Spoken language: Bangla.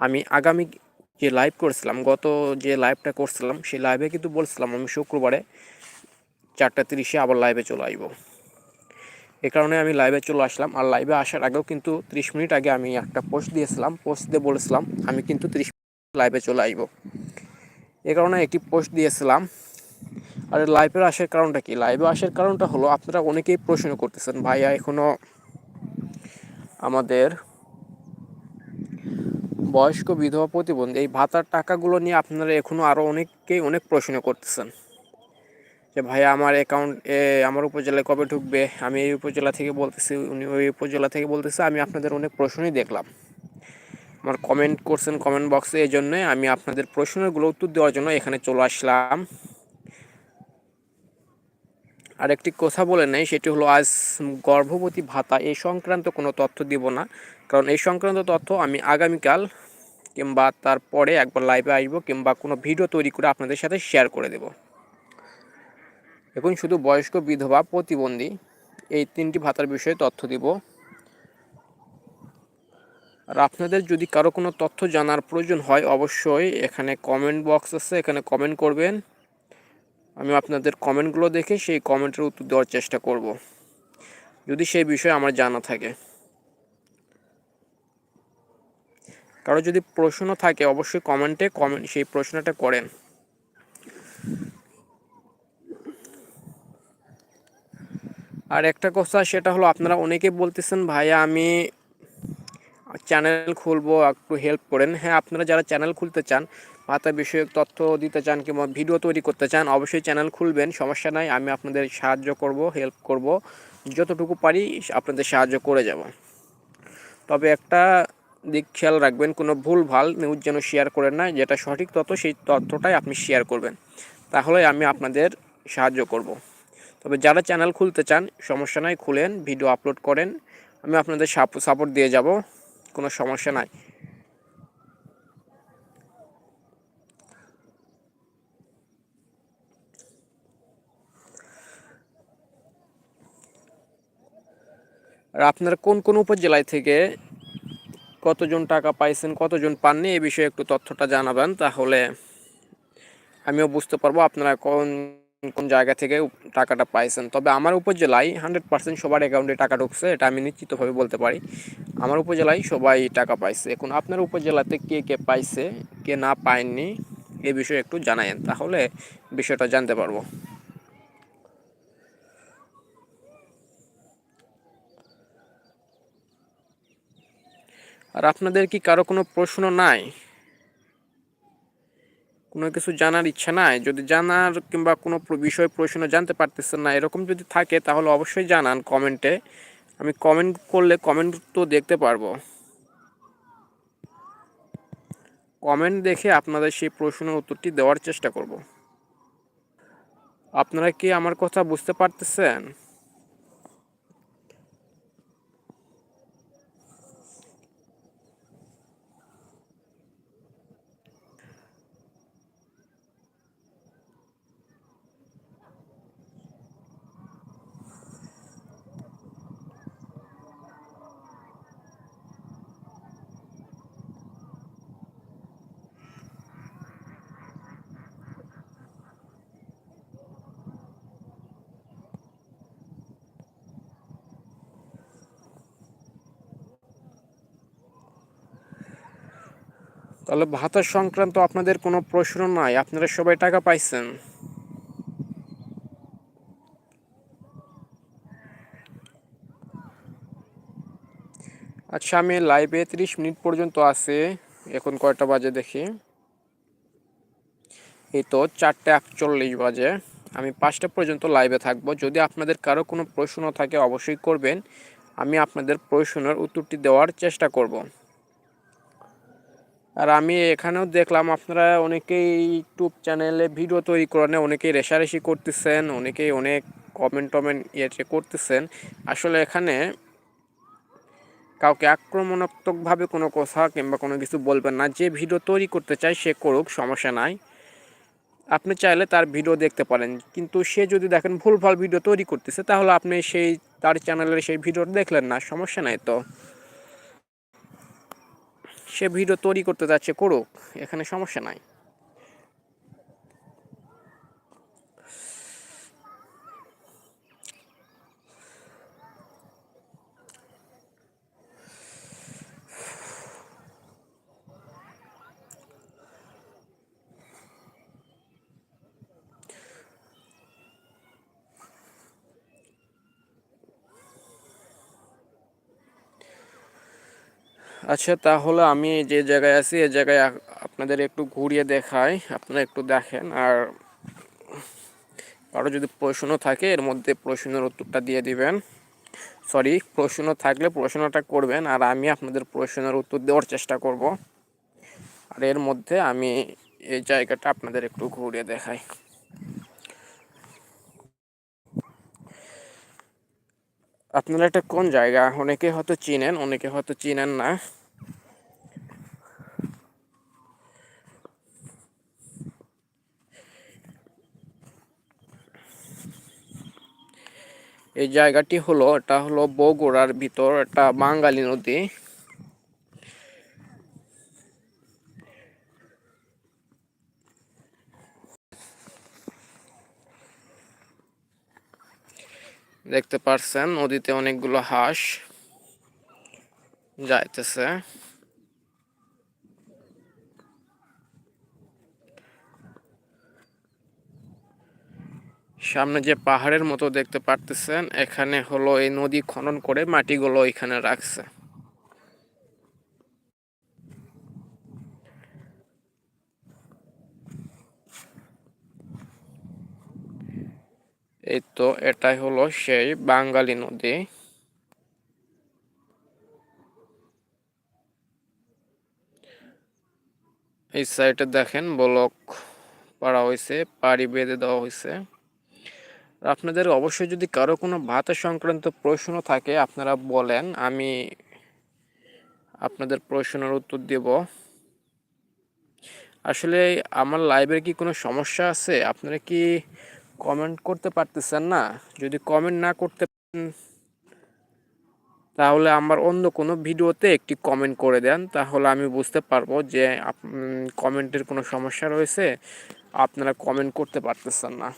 আমি আগামী যে লাইভ করেছিলাম, গত যে লাইভটা করছিলাম, সেই লাইভে কিন্তু বলছিলাম আমি শুক্রবারে চারটা তিরিশে আবার লাইভে চলে আসব। এ কারণে আমি লাইভে চলে আসলাম। আর লাইভে আসার আগেও কিন্তু ত্রিশ মিনিট আগে আমি একটা পোস্ট দিয়েছিলাম। পোস্ট দিয়ে বলেছিলাম, আমি কিন্তু ত্রিশ লাইভে চলে আসব। এ কারণে একটি পোস্ট দিয়েছিলাম। আর লাইভে আসার কারণটা কি? লাইভে আসার কারণটা হলো, আপনারা অনেকেই প্রশ্ন করতেছেন, ভাইয়া এখনও আমাদের বয়স্ক বিধবা প্রতিবন্ধী, এই ভাতার টাকাগুলো নিয়ে আপনারা এখনও আরও অনেককেই অনেক প্রশ্ন করতেছেন। যে ভাইয়া আমার অ্যাকাউন্ট আমার উপজেলায় কবে ঢুকবে? আমি এই উপজেলা থেকে বলতেছি, উনি ওই উপজেলা থেকে বলতেছে, আমি আপনাদের অনেক প্রশ্নই দেখলাম। আমার কমেন্ট করছেন কমেন্ট বক্সে এই জন্যে আমি আপনাদের প্রশ্নগুলো উত্তর দেওয়ার জন্য এখানে চলে আসলাম। আর একটি কথা বলে নেই, সেটি হলো আজ গর্ভবতী ভাতা এই সংক্রান্ত কোনো তথ্য দিব না। কারণ এই সংক্রান্ত তথ্য আমি আগামীকাল কিংবা তারপরে একবার লাইভে আসব কিংবা কোনো ভিডিও তৈরি করে আপনাদের সাথে শেয়ার করে দেব। এখন শুধু বয়স্ক বিধবা প্রতিবন্ধী, এই তিনটি ভাতার বিষয়ে তথ্য দিব। আর আপনাদের যদি কারও কোনো তথ্য জানার প্রয়োজন হয়, অবশ্যই এখানে কমেন্ট বক্স আছে, এখানে কমেন্ট করবেন। আমি আপনাদের কমেন্টগুলো দেখে সেই কমেন্টের উত্তর দেওয়ার চেষ্টা করব। যদি সেই বিষয়ে আমার জানা থাকে। কারও যদি প্রশ্ন থাকে, অবশ্যই কমেন্টে কমেন্ট সেই প্রশ্নটা করেন। আর একটা কথা, সেটা হলো আপনারা অনেকে বলতেছেন, ভাইয়া, আমি চ্যানেল খুলবো, একটু হেল্প করেন। হ্যাঁ আপনারা যারা চ্যানেল খুলতে চান, ভাতা বিষয়ক তথ্য দিতে চান কিংবা ভিডিও তৈরি করতে চান, অবশ্যই চ্যানেল খুলবেন, সমস্যা নাই, আমি আপনাদের সাহায্য করব হেল্প করব। যতটুকু পারি, আপনাদের সাহায্য করে যাব। তবে একটা দিক খেয়াল রাখবেন, কোনো ভুল, ভালো নিউজ যেন শেয়ার করেন না, যেটা সঠিক তথ্য সেই তথ্যটাই আপনি শেয়ার করবেন। তাহলে আমি আপনাদের সাহায্য করব। তবে যারা চ্যানেল খুলতে চান, সমস্যা নাই, খুলেন ভিডিও আপলোড করেন, আমি আপনাদের সাপোর্ট দিয়ে যাব, কোনো সমস্যা নাই। আর আপনারা কোন কোন উপজেলায় থেকে কতজন টাকা পাইছেন, কতজন পাননি, এই বিষয়ে একটু তথ্যটা জানাবেন, তাহলে আমিও বুঝতে পারব আপনারা কোন কোন জায়গা থেকে টাকাটা পাইছেন। তবে আমার উপজেলায় হান্ড্রেড পার্সেন্ট সবার অ্যাকাউন্টে টাকা ঢুকছে, এটা আমি নিশ্চিতভাবে বলতে পারি। আমার উপজেলায় সবাই টাকা পাইছে। এখন আপনার উপজেলাতে কে কে পাইছে, কে না পায়নি, এ বিষয়ে একটু জানায়েন, তাহলে বিষয়টা জানতে পারব। আর আপনাদের কি কারও কোনো প্রশ্ন নাই? কোনো কিছু জানার ইচ্ছা নাই? যদি জানার কিংবা কোনো বিষয় প্রশ্ন জানতে পারতেছেন না, এরকম যদি থাকে, তাহলে অবশ্যই জানান কমেন্টে। আমি কমেন্ট করলে কমেন্ট তো দেখতে পারব। কমেন্ট দেখে আপনাদের সেই প্রশ্নের উত্তরটি দেওয়ার চেষ্টা করব। আপনারা কি আমার কথা বুঝতে পারতেছেন? তাহলে ভাতা সংক্রান্ত আপনাদের কোনো প্রশ্ন নাই। আপনারা সবাই টাকা পাইছেন। আচ্ছা আমি লাইভে তিরিশ মিনিট পর্যন্ত আছে। এখন কয়টা বাজে দেখি। এই তো চারটে একচল্লিশ বাজে। আমি পাঁচটা পর্যন্ত লাইভে থাকব। যদি আপনাদের কারও কোনো প্রশ্ন থাকে, অবশ্যই করবেন। আমি আপনাদের প্রশ্নের উত্তরটি দেওয়ার চেষ্টা করব। আর আমি এখানেও দেখলাম আপনারা অনেকেই ইউটিউব চ্যানেলে ভিডিও তৈরি করেন, অনেকেই রেশারেশি করতেছেন, অনেকেই অনেক কমেন্ট টমেন্ট ইয়েতে করতেছেন। আসলে এখানে কাউকে আক্রমণাত্মকভাবে কোনো কথা কিংবা কোনো কিছু বলবেন না। যে ভিডিও তৈরি করতে চায় সে করুক, সমস্যা নাই। আপনি চাইলে তার ভিডিও দেখতে পারেন। কিন্তু সে যদি দেখেন ভুলভাল ভিডিও তৈরি করতেছে, তাহলে আপনি সেই, তার চ্যানেলের সেই ভিডিও দেখলেন না, সমস্যা নাই তো। সে ভিডিও তৈরি করতে যাচ্ছে করুক এখানে সমস্যা নাই। আচ্ছা তাহলে আমি যে জায়গায় আছি এই জায়গায় আপনাদের একটু ঘুরিয়ে দেখাই, আপনারা একটু দেখেন। আর কারও যদি প্রশ্ন থাকে, এর মধ্যে প্রশ্নের উত্তরটা দিয়ে দিবেন। সরি প্রশ্ন থাকলে প্রশ্নটা করবেন, আর আমি আপনাদের প্রশ্নের উত্তর দেওয়ার চেষ্টা করব। আর এর মধ্যে আমি এই জায়গাটা আপনাদের একটু ঘুরিয়ে দেখাই। আপনারা এটা কোন জায়গা? অনেকে হয়তো চিনেন, অনেকে হয়তো চিনেন না। এই জায়গাটি হলো, এটা হলো বগুড়ার ভিতর একটা বাঙালি নদী। দেখতে পারছেন, নদীতে অনেকগুলো হাঁস যাইতেছে। সামনে যে পাহাড়ের মতো দেখতে পারতেছেন, এখানে হলো এই নদী খনন করে মাটিগুলো এখানে রাখছে। এই তো এটাই হলো সেই বাঙালি নদী। এই সাইডে দেখেন ব্লক পাড়া হয়েছে পাড়ি বেঁধে দেওয়া হয়েছে আপনাদের অবশ্যই যদি কারও কোনো ভাতা সংক্রান্ত প্রশ্ন থাকে, আপনারা বলেন, আমি আপনাদের প্রশ্নের উত্তর দেব। আসলে আমার লাইভের কি কোনো সমস্যা আছে? আপনারা কি কমেন্ট করতে পারতেছেন না? যদি কমেন্ট না করতে তাহলে আমার অন্য কোনো ভিডিওতে একটি কমেন্ট করে দেন। তাহলে আমি বুঝতে পারব যে কমেন্টের কোনো সমস্যা রয়েছে। আপনারা কমেন্ট করতে পারতেছেন না।